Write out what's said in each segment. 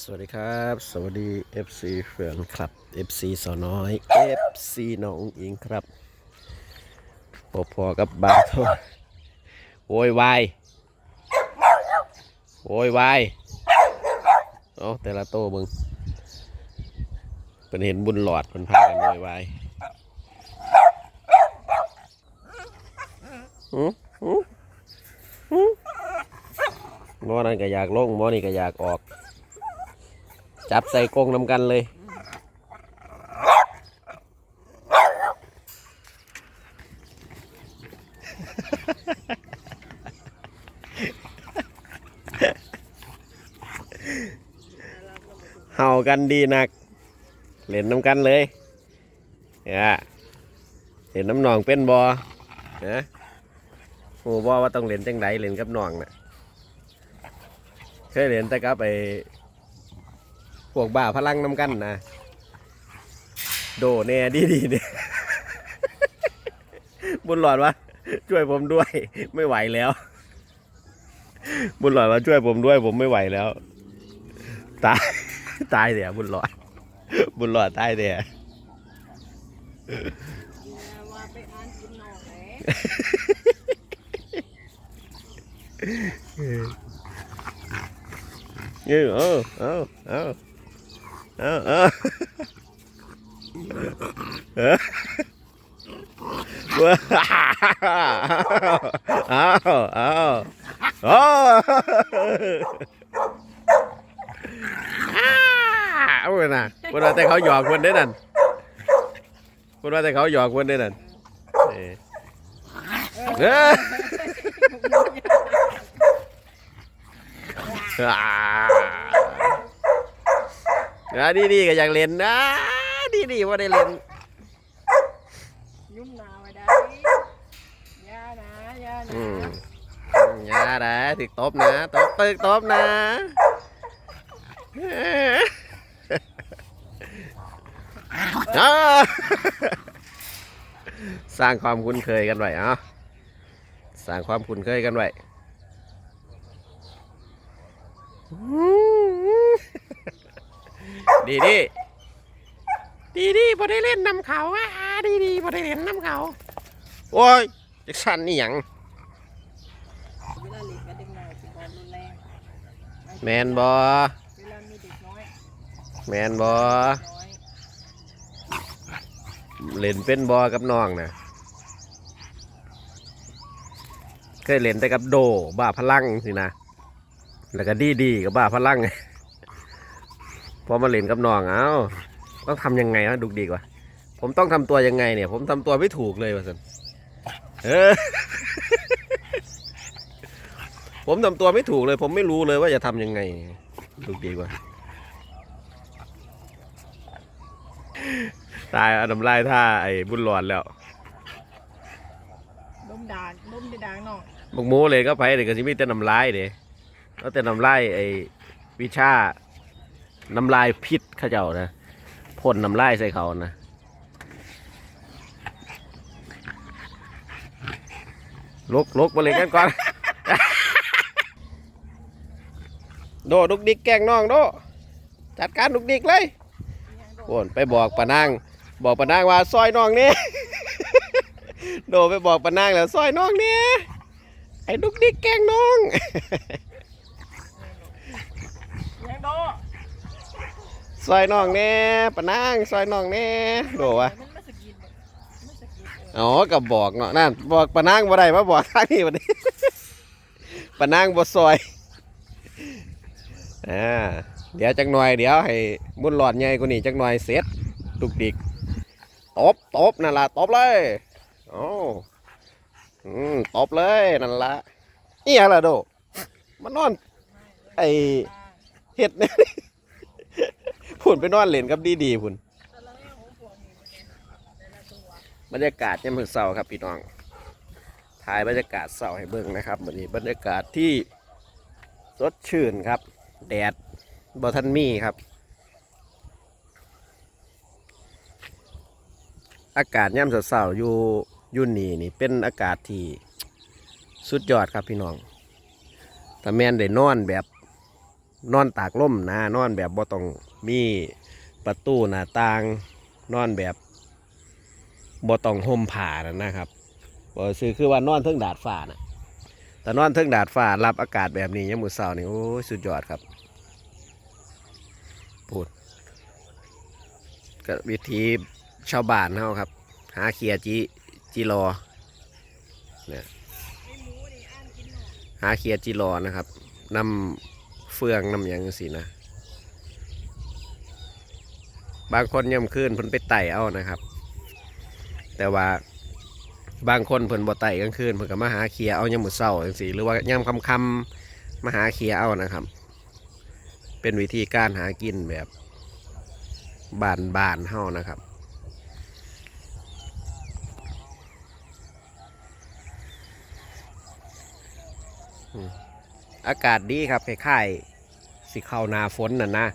สวัสดีครับ สวัสดี FC เฟื่องครับ FC สาวน้อย FC น้องอิงครับพอพอกับบาทโวยวายโวยวายเอาแต่ละโตมึงเป็นเห็นบุญหลอดมันพากันโวยวายหืมหืมหืมมอนั่นก็อยากลงมอนี่ก็อยากออก จับใส่กรงนำกันเลย เห่ากันดีนัก เล่นน้ำกันเลยเนี่ยเล่นน้ำหนองเป็นบอนะโหบอว่าต้องเล่นจังไดเล่นกับหนองน่ะเคยเล่นแต่กับไป พวกบ้าพลังน้ำกันนะ โดแน่ดีดีเนี่ยบุญหลอดวะช่วยผมด้วย ไม่ไหวแล้ว บุญหลอดมาช่วยผมด้วย ผมไม่ไหวแล้ว ตายตายเดี๋ยวบุญหลอด บุญหลอดตายเดี๋ยวเออเออเออ เออเออเออออว้าวอ้าวอ้าวอ้าวเอาเลยนะคนว่าแต่เขาหยอกคนได้นั่นคนว่าแต่เขาหยอกคนได้นั่นเออเออ อ่าดีดีๆก็อยากเล่นนะดีดีว่าได้เล่นยุ่มหนาไว้ได้อยานะอยาอืมนะอย่านะถึกตบนะตบตึกตบนะอ่าสร้างความคุ้นเคยกันไว้เอะสร้างความคุ้นเคยกันไว้ ดีดีดีดีพอได้เล่นนำเขาอะดีดีพอได้เล่นนำเขาโอ้ยจักสันนี่หยังเวลาเล็กกับเด็กน้อยสิบอลรุนแมนบอเวลามีเด็กน้อยแมนบอเล่นเป็นบอกับน้องนะเคยเล่นแต่กับโดบ้าพลังสินะแล้วก็ดีดีกับบ้าพลัง พอมาเล่นกับน้องเอ้าต้องทำยังไงวะดุกดีกว่า ผมต้องทำตัวยังไงเนี่ย ผมทำตัวไม่ถูกเลยว่าสันเออ ผมทำตัวไม่ถูกเลย ผมไม่รู้เลยว่าจะทำยังไงดุกดีกว่าตายเอาน้ำลายท่าไอ้บุญหลอดแล้วล้มด่างล้มในด่างหน่อยบกหมูเลยก็ไปเด็กก็สิมีแต่น้ำลายเด้แล้วแต่น้ำลายไอ้วิชา น้ำลายพิษข้าเจ้านะพ่นน้ำลายใส่เขานะลุกลุกมาเลยกันก่อน โดดุกดิกแกงน้องโดจัดการดุกดิกเลยโอนไปบอกปานางบอกปานางว่าซอยน้องนี่โดไปบอกปานางแล้วซอยน้องเนี่ยไอ้ดุกดิกแกงน้องโด ซอยน้องแน่ปานางซอยน้องแน่โดวะมันไม่สกินไม่สกินเอออ๋อกับบอกเนาะนั่นบอกปานางบ่ได้มาบอกทางนี้วันนี้ปานางบ่ซอยอ่าเดี๋ยวจักหน่อยเดี๋ยวให้บุญหลอดใหญ่กว่านี้จักหน่อยเสร็จดุกดิกตบตบนั่นล่ะตบเลยโอ้อืมตบเลยนั่นล่ะนี่อะไรโดมันนอนไอเห็ดเนี่ย นไปนอนเล่นกับดีดีพุ่นแต่ละแง่ของพวกนี้มันเนี่ยแต่ละตัวบรรยากาศยามมื้อเช้าครับพี่น้องถ่ายบรรยากาศเช้าให้เบิ่งนะครับวันนี้บรรยากาศที่สดชื่นครับ แดดบ่ทันมี่ครับ อากาศย่ำเช้าๆอยู่ยุ่นนี่นี่เป็นอากาศที่สุดยอดครับพี่น้องถ้าแมนได้นอนแบบ นอนตากล่มนะนอนแบบบ่ต้องมีประตูหน้าต่างนอนแบบบ่ต้องห่มผ้านะนะครับบ่ซื้อคือว่านอนเทิงดาดฟ้านะแต่นอนเทิงดาดฟ้ารับอากาศแบบนี้ยามมื้อเช้านี่โอ้ยสุดยอดครับพูดก็วิธีชาวบ้านเฮาครับ หาเขียจีจีรอเนี่ยหาเขียจีรอนะครับนำ เฟืองน้ำหยังสินะ บางคนย่ำคืนเพิ่นไปไต่เอานะครับ แต่ว่าบางคนเพิ่นบ่ไต่กลางคืนเพิ่นก็มาหาเขียเอายามมื้อเช้าจังซี่หรือว่ายามค่ำมาหาเขียเอานะครับ เป็นวิธีการหากินแบบบ้านเฮานะครับอ อากาศดีครับคล้ายๆสิเข้านาฝนน่ะนะ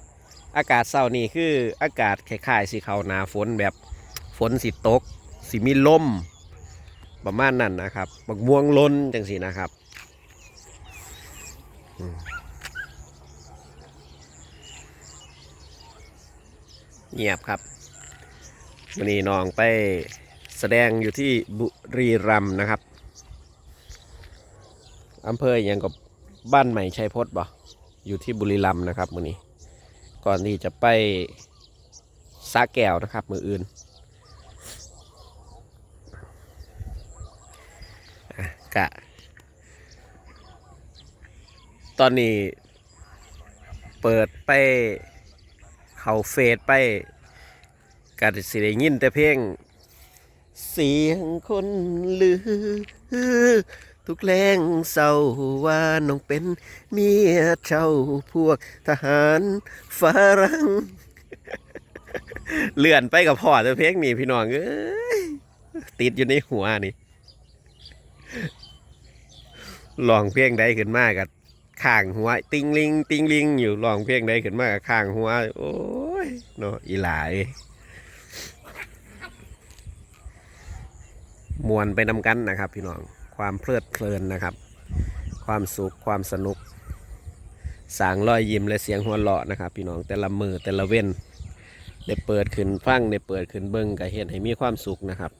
อากาศเศร้านี่คืออากาศคล้ายๆสิเข้านาฝนแบบฝนสิตกสิมีลมประมาณนั้นนะครับบักม่วงล้นจังสีนะครับเงียบครับวันนี้น้องไปแสดงอยู่ที่บุรีรัมย์นะครับอำเภออหยังกับ บ้านใหม่ชัยพจน์บ่อยู่ที่บุรีรัมย์นะครับมือนี้ ก่อนที่จะไปสาแก้วนะครับ มืออื่นกะ ตอนนี้ เปิดไป เขาเฟซไปกะสิได้ยินแต่เพลงเสียงคนลือ ทุกแรงเศร้าว่าน้องเป็นเมียเจ้าพวกทหารฝรั่งเลื่อนไปกับพ่อแต่เพลงนี้พี่น้องเอ้ยติดอยู่ในหัวนี่ลองเพลงใดขึ้นมากับข้างหัว ติงลิง ติงลิง อยู่ลองเพลงใดขึ้นมากับข้างหัว โอ้ยเนาะอีหลายมวนไปนำกันนะครับพี่น้อง ความเพลิดเพลินนะครับ ความสุขความสนุก สางรอยยิ้มและเสียงหัวเราะนะครับพี่น้องแต่ละมือแต่ละเว้นได้เปิดขึ้นฟังได้เปิดขึ้นเบิ้งก็เห็นให้มีความสุขนะครับ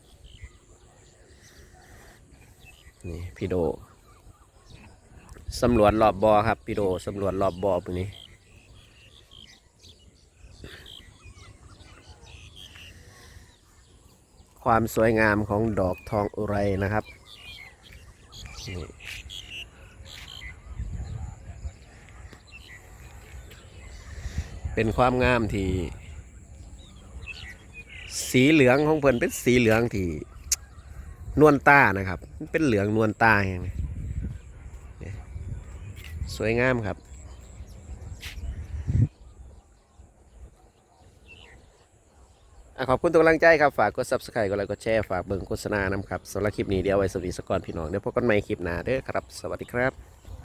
นี่พี่โดสำรวจรอบบบ่อครับพี่โดสำรวจรอบบ่อปุ่นี้ความสวยงามของดอกทองอุไรนะครับ นี่เป็นความงามที่ สีเหลืองของเพิ่นเป็นสีเหลืองที่นวลตานะครับ เป็นเหลืองนวลตาอย่างนี้สวยงามครับอะ ขอบคุณทุกกำลังใจครับ ฝากกด subscribe กดไลค์กดแชร์ฝากเบิ่งโฆษณานำครับสำหรับคลิปนี้เดี๋ยวไว้สวัสดีสกก่อนพี่น้องเดี๋ยวพบกันใหม่คลิปหน้าเด้อครับ สวัสดีครับ